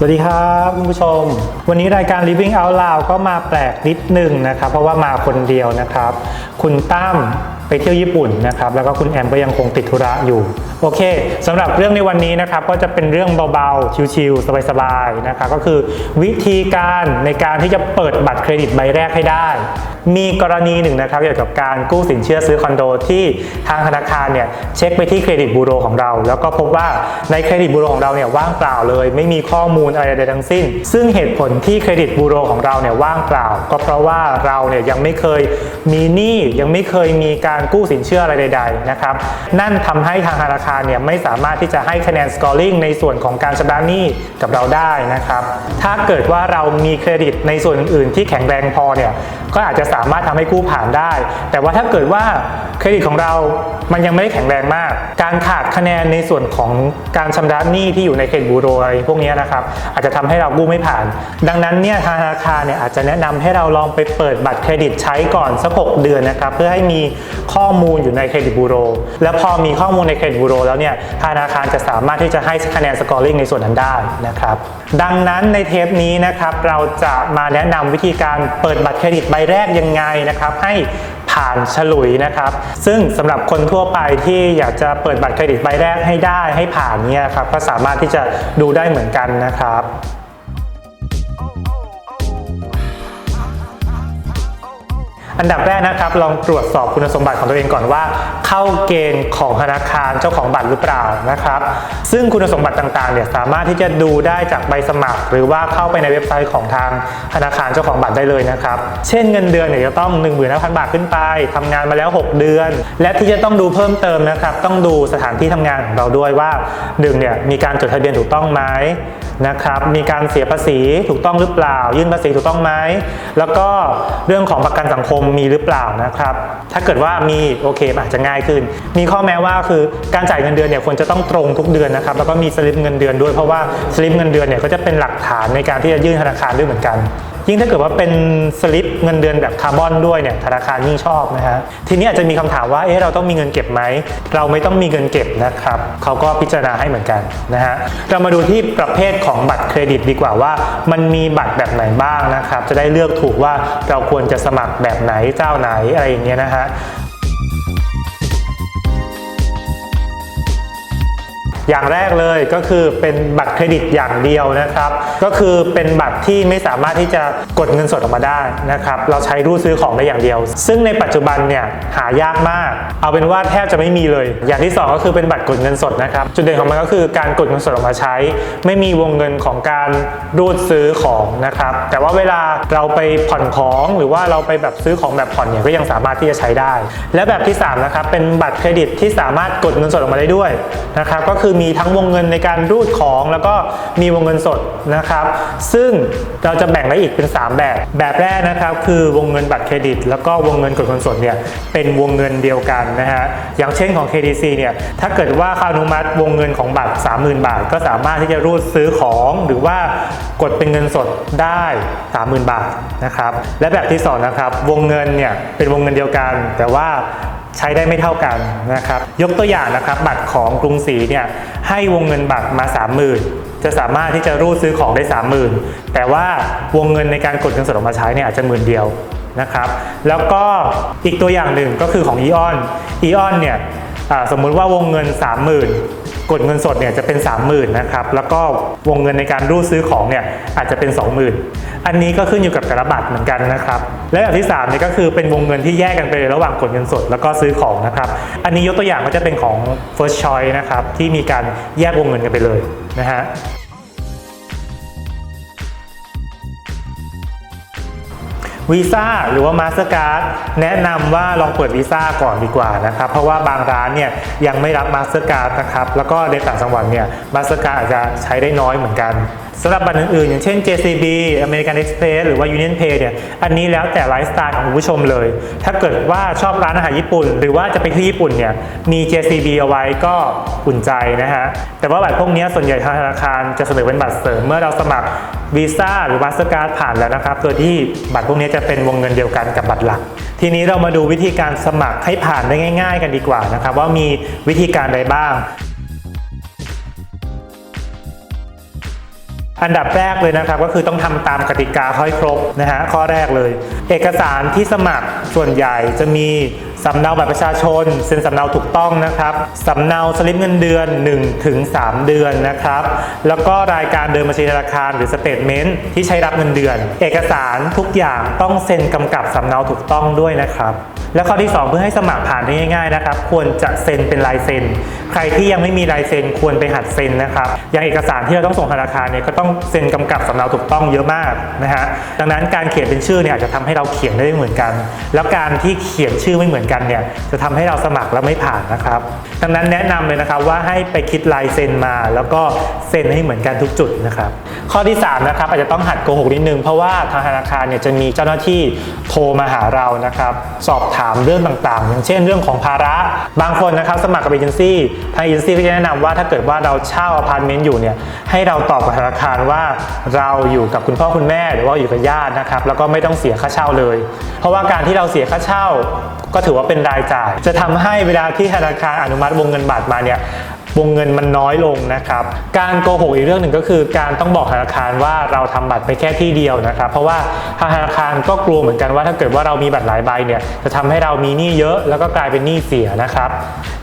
สวัสดีครับคุณผู้ชม วันนี้รายการ Living Out Loud ก็มาแปลกนิดหนึ่งนะครับ เพราะว่ามาคนเดียวนะครับ คุณตั้ม ไปเที่ยวญี่ปุ่นนะครับแล้วก็คุณแอมก็ยังคงติดธุระอยู่ โอเคสำหรับเรื่องในวันนี้นะครับก็จะเป็นเรื่องเบาๆ ชิลๆสบายๆนะครับก็คือวิธีการในการที่จะเปิดบัตรเครดิตใบแรกให้ได้ มีกรณีหนึ่งนะครับเกี่ยวกับการกู้สินเชื่อซื้อคอนโดที่ทางธนาคารเนี่ยเช็คไปที่เครดิตบูโรของเรา แล้วก็พบว่าในเครดิตบูโรของเราเนี่ยว่างเปล่าเลย ไม่มีข้อมูลอะไรใดทั้งสิ้น ซึ่งเหตุผลที่เครดิตบูโรของเราเนี่ยว่างเปล่า ก็เพราะว่าเราเนี่ยยังไม่เคยมีหนี้ยังไม่เคยมีการการกู้สินเชื่ออะไรใดๆนะครับนั่นทำให้ทางธนาคารเนี่ยไม่สามารถที่จะให้คะแนนสกอร์ลิงในส่วนของการชำระหนี้กับเราได้นะครับถ้าเกิดว่าเรามีเครดิตในส่วนอื่นๆ ที่แข็งแรงพอเนี่ยก็อาจจะสามารถทำให้กู้ผ่านได้ แต่ว่าถ้าเกิดว่าเครดิตของเรามันยังไม่ได้แข็งแรงมาก การขาดคะแนนในส่วนของการชำระหนี้ที่อยู่ในเครดิตบูโรอะไรพวกนี้นะครับอาจจะทำให้เรากู้ไม่ผ่าน ดังนั้นเนี่ยทางธนาคารเนี่ยอาจจะแนะนำให้เราลองไปเปิดบัตรเครดิตใช้ก่อนสัก 6 เดือนนะครับเพื่อให้มีข้อมูลอยู่ในเครดิตบูโรแล้วพอมีข้อมูลในเครดิตบูโรแล้วเนี่ยธนาคารจะสามารถที่จะให้คะแนนสกอร์ลิงในส่วนนั้นได้นะครับดังนั้นในเทปนี้นะครับเราจะมาแนะนำวิธีการเปิดบัตรเครดิตใบแรกยังไงนะครับให้ผ่านฉลุยนะครับ ซึ่งสำหรับคนทั่วไปที่อยากจะเปิดบัตรเครดิตใบแรกให้ได้ให้ผ่านเนี่ยครับก็สามารถที่จะดูได้เหมือนกันนะครับ อันดับแรกนะครับ ลองตรวจสอบคุณสมบัติของตัวเองก่อนว่า เข้าเกณฑ์ของธนาคารเจ้าของบัตรหรือเปล่านะครับ ซึ่งคุณสมบัติต่างๆเนี่ยสามารถที่จะดูได้จากใบสมัคร หรือว่าเข้าไปในเว็บไซต์ของทางธนาคารเจ้าของบัตรได้เลยนะครับ เช่นเงินเดือนเนี่ยจะต้อง 1 5 0 0 0 บาทขึ้นไปทำงานมาแล้ว 6 เดือน และที่จะต้องดูเพิ่มเติมนะครับ ต้องดูสถานที่ทำงานของเราด้วยว่าหนึ่งเนี่ยมีการจดทะเบียนถูกต้องไหมนะครับมีการเสียภาษีถูกต้องหรือเปล่า ยื่นภาษีถูกต้องไหมแล้วก็เรื่องของประกันสังคมมีหรือเปล่านะครับ ถ้าเกิดว่ามีโอเคอาจจะง่ายขึ้น มีข้อแม้ว่าคือการจ่ายเงินเดือนเนี่ยควรจะต้องตรงทุกเดือนนะครับ แล้วก็มีสลิปเงินเดือนด้วยเพราะว่าสลิปเงินเดือนเนี่ยก็จะเป็นหลักฐานในการที่จะยื่นธนาคารด้วยเหมือนกัน ยิ่งถ้าเกิดว่าเป็นสลิปเงินเดือนแบบคาร์บอนด้วยเนี่ยธนาคารยิ่งชอบนะฮะทีนี้อาจจะมีคำถามว่าเอ๊ะเราต้องมีเงินเก็บไหมเราไม่ต้องมีเงินเก็บนะครับเขาก็พิจารณาให้เหมือนกันนะฮะเรามาดูที่ประเภทของบัตรเครดิตดีกว่าว่า มันมีบัตรแบบไหนบ้างนะครับจะได้เลือกถูกว่าเราควรจะสมัครแบบไหนเจ้าไหนอะไรอย่างเงี้ยนะฮะ อย่างแรกเลยก็คือเป็นบัตรเครดิตอย่างเดียวนะครับ ก็คือเป็นบัตรที่ไม่สามารถที่จะกดเงินสดออกมาได้นะครับ เราใช้รูดซื้อของได้อย่างเดียว ซึ่งในปัจจุบันเนี่ยหายากมาก เอาเป็นว่าแทบจะไม่มีเลย อย่างที่สองก็คือเป็นบัตรกดเงินสดนะครับ จุดเด่นของมันก็คือการกดเงินสดออกมาใช้ ไม่มีวงเงินของการรูดซื้อของนะครับ แต่ว่าเวลาเราไปผ่อนของหรือว่าเราไปแบบซื้อของแบบผ่อนเนี่ยก็ยังสามารถที่จะใช้ได้ และแบบที่สามนะครับเป็นบัตรเครดิตที่สามารถกดเงินสดออกมาได้ด้วยนะครับก็คือมีทั้งวงเงินในการรูดของ แล้วก็มีวงเงินสดนะครับ ซึ่งเราจะแบ่งได้อีกเป็น 3 แบบ แบบแรกนะครับ คือวงเงินบัตรเครดิต แล้วก็วงเงินกดเงินสดเนี่ยเป็นวงเงินเดียวกันนะฮะอย่างเช่นของ KDC เนี่ยถ้าเกิดว่าเขาอนุมัติวงเงินของบัตร 30,000 บาท ก็สามารถที่จะรูดซื้อของหรือว่ากดเป็นเงินสดได้ 30,000 บาทนะครับและแบบที่สองนะครับวงเงินเนี่ยเป็นวงเงินเดียวกัน แต่ว่า ใช้ได้ไม่เท่ากันนะครับยกตัวอย่างนะครับ บัตรของกรุงศรีเนี่ยให้วงเงินบัตรมา 30,000 จะสามารถที่จะรูดซื้อของได้ 30,000 แต่ว่าวงเงินในการกดเงินสดออกมาใช้เนี่ยอาจจะหมื่นเดียวนะครับแล้วก็อีกตัวอย่างหนึ่งก็คือของอีออนอีออนเนี่ยสมมุติว่าวงเงิน 30,000 กดเงินสดเนี่ยจะเป็น 30,000นะครับแล้วก็วงเงินในการรูดซื้อของเนี่ยอาจจะเป็น 20,000 อันนี้ก็ขึ้นอยู่กับแต่ละบัตรเหมือนกันนะครับและอย่างที่3เนี่ยก็คือเป็นวงเงินที่แยกกันไประหว่างกดเงินสดแล้วก็ซื้อของนะครับอันนี้ยกตัวอย่างก็จะเป็นของ First Choice นะครับที่มีการแยกวงเงินกันไปเลยนะฮะ วีซ่าหรือว่ามาสเตอร์การ์ดแนะนำว่าลองเปิดวีซ่าก่อนดีกว่านะครับเพราะว่าบางร้านเนี่ยยังไม่รับมาสเตอร์การ์ดนะครับแล้วก็ในต่างจังหวัดเนี่ยมาสเตอร์การ์ดอาจจะใช้ได้น้อยเหมือนกัน สำหรับบัตรอื่นๆ อย่างเช่น JCB American Express หรือว่า Union Pay เนี่ย อันนี้แล้วแต่ไลฟ์สไตล์ของคุณผู้ชมเลย ถ้าเกิดว่าชอบร้านอาหารญี่ปุ่น หรือว่าจะไปที่ญี่ปุ่นเนี่ย มี JCB เอาไว้ก็อุ่นใจนะฮะ แต่ว่าบัตรพวกนี้ส่วนใหญ่ทางธนาคารจะเสนอเป็นบัตรเสริมเมื่อเราสมัครวีซ่าหรือมาสเตอร์การผ่านแล้วนะครับ โดยที่บัตรพวกนี้จะเป็นวงเงินเดียวกันกับบัตรหลัก ทีนี้เรามาดูวิธีการสมัครให้ผ่านได้ง่าย ๆ กันดีกว่านะครับว่ามีวิธีการใดบ้าง อันดับแรกเลยนะครับก็คือต้องทำตามกติกาให้ครบนะฮะข้อแรกเลย เอกสารที่สมัครส่วนใหญ่จะมีสำเนาบัตรประชาชนเซ็นสำเนาถูกต้องนะครับสำเนาสลิปเงินเดือน1ถึง3เดือนนะครับ แล้วก็รายการเดินบัญชีธนาคารหรือสเตทเมนต์ที่ใช้รับเงินเดือน เอกสารทุกอย่างต้องเซ็นกำกับสำเนาถูกต้องด้วยนะครับ และข้อที่ 2 เพื่อให้สมัครผ่านได้ง่าย ๆ นะครับ ควรจะเซ็นเป็นลายเซ็น ใครที่ยังไม่มีลายเซ็นควรไปหัดเซ็นนะครับอย่างเอกสารที่เราต้องส่งธนาคารเนี่ยก็ต้องเซ็นกำกับสำเนาถูกต้องเยอะมากนะฮะดังนั้นการเขียนเป็นชื่อเนี่ยอาจจะทำให้เราเขียนได้ไม่เหมือนกัน แล้วการที่เขียนชื่อไม่เหมือนกันเนี่ยจะทำให้เราสมัครแล้วไม่ผ่านนะครับ ดังนั้นแนะนำเลยนะครับว่าให้ไปคิดลายเซ็นมา แล้วก็เซ็นให้เหมือนกันทุกจุดนะครับข้อที่สามนะครับอาจจะต้องหัดโกหกนิดนึงเพราะว่าทางธนาคารเนี่ยจะมีเจ้าหน้าที่โทรมาหาเรานะครับ สอบถามเรื่องต่างๆ อย่างเช่นเรื่องของภาระ บางคนนะครับสมัครกับเอเจนซี่ทางเอเจนซี่ก็จะแนะนำว่าถ้าเกิดว่าเราเช่าอพาร์ตเมนต์อยู่เนี่ยให้เราตอบกับธนาคารว่าเราอยู่กับคุณพ่อคุณแม่หรือว่าอยู่กับญาตินะครับแล้วก็ไม่ต้องเสียค่าเช่าเลย เพราะว่าการที่เราเสียค่าเช่าก็ถือว่าเป็นรายจ่าย จะทำให้เวลาที่ธนาคารอนุมัติวงเงินบาทมาเนี่ย วงเงินมันน้อยลงนะครับ การโกหกอีกเรื่องหนึ่งก็คือการต้องบอกธนาคารว่าเราทำบัตรไปแค่ที่เดียวนะครับ เพราะว่าทางธนาคารก็กลัวเหมือนกันว่าถ้าเกิดว่าเรามีบัตรหลายใบเนี่ยจะทำให้เรามีหนี้เยอะแล้วก็กลายเป็นหนี้เสียนะครับ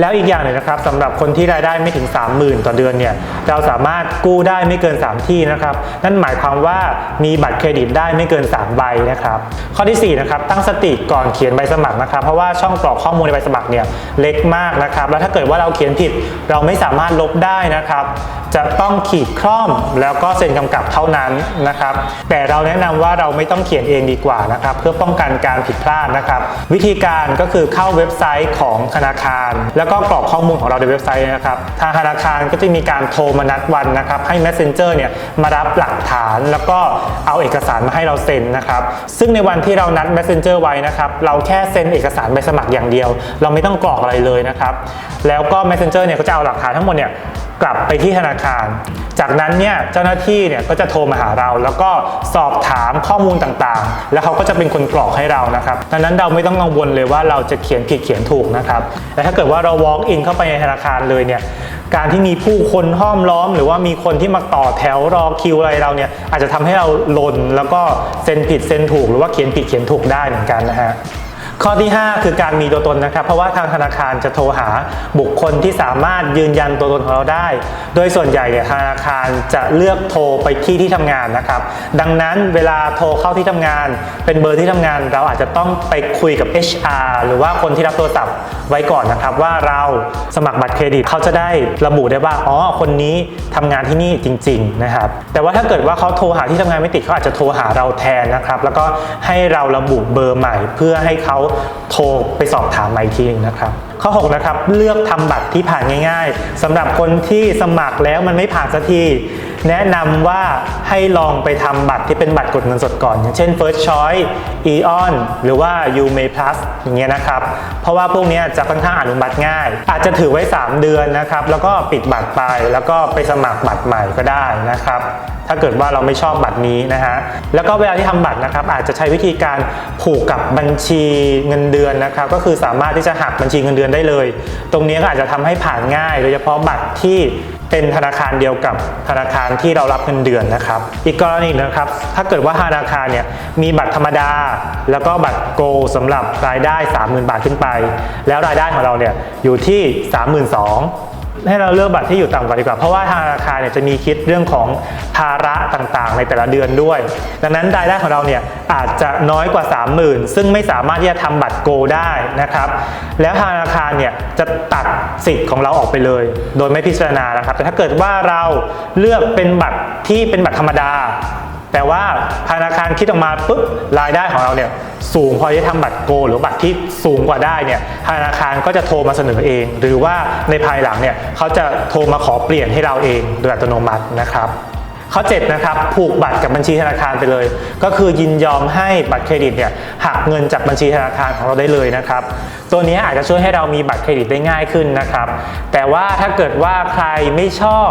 แล้วอีกอย่างหนึ่งนะครับสำหรับคนที่รายได้ไม่ถึง 30,000 ต่อเดือนเนี่ยเราสามารถกู้ได้ไม่เกิน 3 ที่นะครับนั่นหมายความว่ามีบัตรเครดิตได้ไม่เกิน 3 ใบนะครับข้อที่4นะครับตั้งสติก่อนเขียนใบสมัครนะครับ เพราะว่าช่องกรอกข้อมูลในใบสมัครเนี่ยเล็กมากนะครับแล้วถ้าเกิดว่าเราเขียนผิดเราไม่สามารถลบได้นะครับ จะต้องขีดคร่อมแล้วก็เซ็นกำกับเท่านั้นนะครับ แต่เราแนะนำว่าเราไม่ต้องเขียนเองดีกว่านะครับ เพื่อป้องกันการผิดพลาดนะครับ วิธีการก็คือเข้าเว็บไซต์ของธนาคาร แล้วก็กรอกข้อมูลของเราในเว็บไซต์นะครับทางธนาคารก็จะมีการโทรมานัดวันนะครับให้ Messenger เนี่ยมารับหลักฐานแล้วก็เอาเอกสารมาให้เราเซ็นนะครับซึ่งในวันที่เรานัด Messenger ไว้นะครับเราแค่เซ็นเอกสารใบสมัครอย่างเดียว เราไม่ต้องกรอกอะไรเลยนะครับแล้วก็ Messenger เนี่ยก็จะเอาหลักฐานทั้งหมดเนี่ยกลับไปที่ธนาคาร จากนั้นเนี่ยเจ้าหน้าที่เนี่ยก็จะโทรมาหาเรา แล้วก็สอบถามข้อมูลต่างๆ แล้วเขาก็จะเป็นคนกรอกให้เรานะครับดังนั้นเราไม่ต้องกังวลเลยว่าเราจะเขียนผิดเขียนถูกนะครับแต่ถ้าเกิดว่าเรา walk in เข้าไปในธนาคารเลยเนี่ยการที่มีผู้คนห้อมล้อม หรือว่ามีคนที่มาต่อแถวรอคิวอะไรเราเนี่ยอาจจะทำให้เราหล่นแล้วก็เซ็นผิดเซ็นถูก หรือว่าเขียนผิดเขียนถูกได้เหมือนกันนะฮะ ข้อที่ 5 คือการมีตัวตนนะครับ เพราะว่าทางธนาคารจะโทรหาบุคคลที่สามารถยืนยันตัวตนของเราได้ โดยส่วนใหญ่เนี่ยธนาคารจะเลือกโทรไปที่ที่ทำงานนะครับ ดังนั้นเวลาโทรเข้าที่ทำงาน เป็นเบอร์ที่ทำงาน เราอาจจะต้องไปคุยกับ HR หรือว่าคนที่รับโทรศัพท์ไว้ก่อนนะครับ ว่าเราสมัครบัตรเครดิตเขาจะได้ระบุได้ว่าอ๋อคนนี้ทำงานที่นี่จริง ๆนะครับ แต่ว่าถ้าเกิดว่าเขาโทรหาที่ทำงานไม่ติดเขาอาจจะโทรหาเราแทนนะครับ แล้วก็ให้เราระบุเบอร์ใหม่เพื่อให้เขาโทรไปสอบถามมาอีกทีหนึงนะครับข้อ 6 นะครับ เลือกทำบัตรที่ผ่านง่าย ๆสำหรับคนที่สมัครแล้วมันไม่ผ่านสักที แนะนำว่าให้ลองไปทำบัตรที่เป็นบัตรกดเงินสดก่อน อย่างเช่น First Choice Eon หรือว่า u m a y Plus อย่างเงี้ยนะครับ เพราะว่าพวกนี้จะค่อนข้างอนุมัติง่าย อาจจะถือไว้ 3 เดือนนะครับ แล้วก็ปิดบัตรไปแล้วก็ไปสมัครบัตรใหม่ก็ได้นะครับถ้าเกิดว่าเราไม่ชอบบัตรนี้นะฮะ แล้วก็เวลาที่ทำบัตรนะครับ อาจจะใช้วิธีการผูกกับบัญชีเงินเดือนนะครับ ก็คือสามารถที่จะหักบัญชีเงินเดือนได้เลย ตรงนี้ก็อาจจะทำให้ผ่านง่าย โดยเฉพาะบัตรที่ เป็นธนาคารเดียวกับธนาคารที่เรารับเงินเดือนนะครับ อีกกรณีหนึ่งนะครับ ถ้าเกิดว่าธนาคารเนี่ยมีบัตรธรรมดา แล้วก็บัตรโกลสำหรับรายได้ 30,000 บาทขึ้นไป แล้วรายได้ของเราเนี่ยอยู่ที่ 32,000 ให้เราเลือกบัตรที่อยู่ต่ำกว่าดีกว่า เพราะว่าทางธนาคารเนี่ยจะมีคิดเรื่องของภาระต่างๆ ในแต่ละเดือนด้วย ดังนั้นรายได้ของเราเนี่ยอาจจะน้อยกว่า 30,000 ซึ่งไม่สามารถที่จะทำบัตรโกได้นะครับ แล้วทางธนาคารเนี่ยจะตัดสิทธิ์ของเราออกไปเลย โดยไม่พิจารณานะครับ แต่ถ้าเกิดว่าเราเลือกเป็นบัตรที่เป็นบัตรธรรมดา แต่ว่าธนาคารคิดออกมาปุ๊บรายได้ของเราเนี่ยสูงพอที่จะทำบัตรโก หรือบัตรที่สูงกว่าได้เนี่ยธนาคารก็จะโทรมาเสนอเอง หรือว่าในภายหลังเนี่ยเขาจะโทรมาขอเปลี่ยนให้เราเองโดยอัตโนมัตินะครับ ข้อ7นะครับผูกบัตรกับบัญชีธนาคารไปเลย ก็คือยินยอมให้บัตรเครดิตเนี่ยหักเงินจากบัญชีธนาคารของเราได้เลยนะครับตัวนี้อาจจะช่วยให้เรามีบัตรเครดิตได้ง่ายขึ้นนะครับ แต่ว่าถ้าเกิดว่าใครไม่ชอบ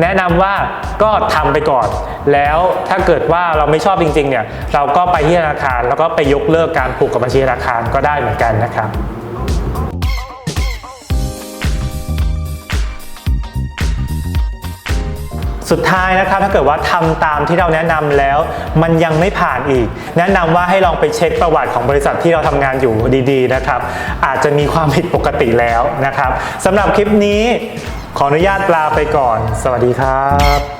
แนะนำว่าก็ทำไปก่อน แล้วถ้าเกิดว่าเราไม่ชอบจริงๆเนี่ยเราก็ไปที่ธนาคารแล้วก็ไปยกเลิกการผูกกับบัญชีธนาคารก็ได้เหมือนกันนะครับ สุดท้ายนะครับถ้าเกิดว่าทำตามที่เราแนะนำแล้ว มันยังไม่ผ่านอีก แนะนำว่าให้ลองไปเช็คประวัติของบริษัทที่เราทำงานอยู่ดีๆนะครับ อาจจะมีความผิดปกติแล้วนะครับสำหรับคลิปนี้ขออนุญาตลาไปก่อน สวัสดีครับ